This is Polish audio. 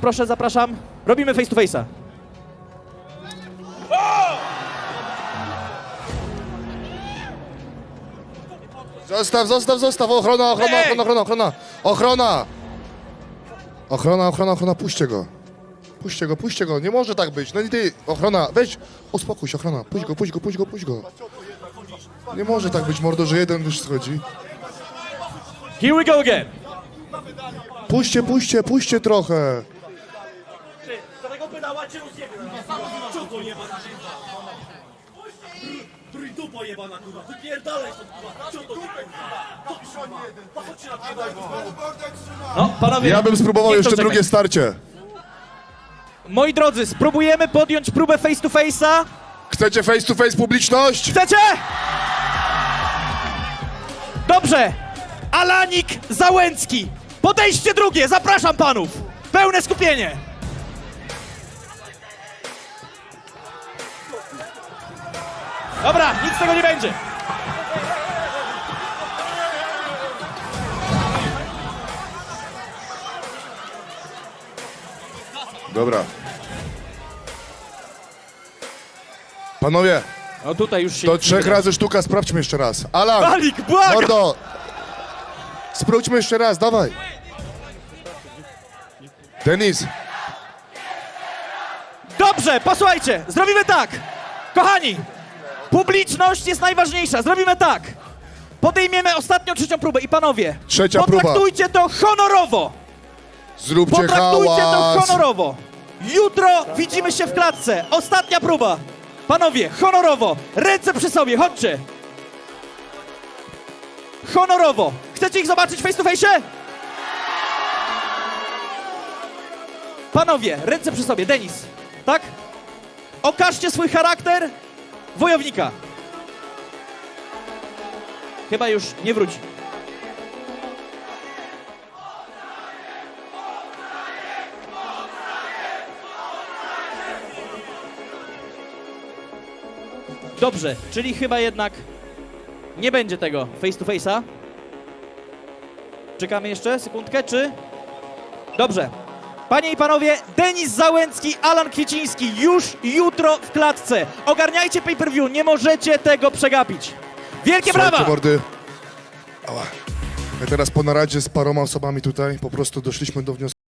proszę, zapraszam. Robimy face to face'a. Zostaw, zostaw, zostaw, ochrona, ochrona, Ej! ochrona, ochrona, ochrona, ochrona! Ochrona, ochrona, ochrona, puśćcie go. Puśćcie go, puśćcie go, nie może tak być. No i ty, ochrona, weź, uspokój się, ochrona, puść go, puść go, puść go, puść go. Nie może tak być, mordo, że jeden już schodzi. Here we go again. Puśćcie, puśćcie, puśćcie trochę. Dupo jebana kurwa, wypierdalaj stąd kurwa, co to No, panowie. Ja bym spróbował jeszcze drugie starcie. Moi drodzy, spróbujemy podjąć próbę face to face'a. Chcecie face to face publiczność? Chcecie? Dobrze. Alanik Załęcki. Podejście drugie, zapraszam panów. Pełne skupienie. Dobra, nic z tego nie będzie. Dobra. Panowie, No tutaj już się... do trzech razy sztuka, sprawdźmy jeszcze raz. Alan, Alik, błagam! mordo! Spróbujmy jeszcze raz, dawaj. Denis, Dobrze, posłuchajcie, zrobimy tak. Kochani, publiczność jest najważniejsza. Zrobimy tak. Podejmiemy ostatnią, trzecią próbę i panowie, Trzecia próba. potraktujcie to honorowo. zróbcie Potraktujcie to hałas. honorowo. Jutro widzimy się w klatce. Ostatnia próba. Panowie, honorowo. Ręce przy sobie, chodźcie. Honorowo. Chcecie ich zobaczyć face to face? Panowie, ręce przy sobie. Denis, tak? Okażcie swój charakter wojownika. Chyba już nie wróci. Dobrze, czyli chyba jednak nie będzie tego face to face'a. Czekamy jeszcze sekundkę, czy? Dobrze. Panie i panowie, Denis Załęcki, Alan Kwieciński już jutro w klatce. Ogarniajcie pay-per-view, nie możecie tego przegapić. Wielkie Słuchajcie, brawa! mordy. Ała. Ja teraz po naradzie z paroma osobami tutaj po prostu doszliśmy do wniosku,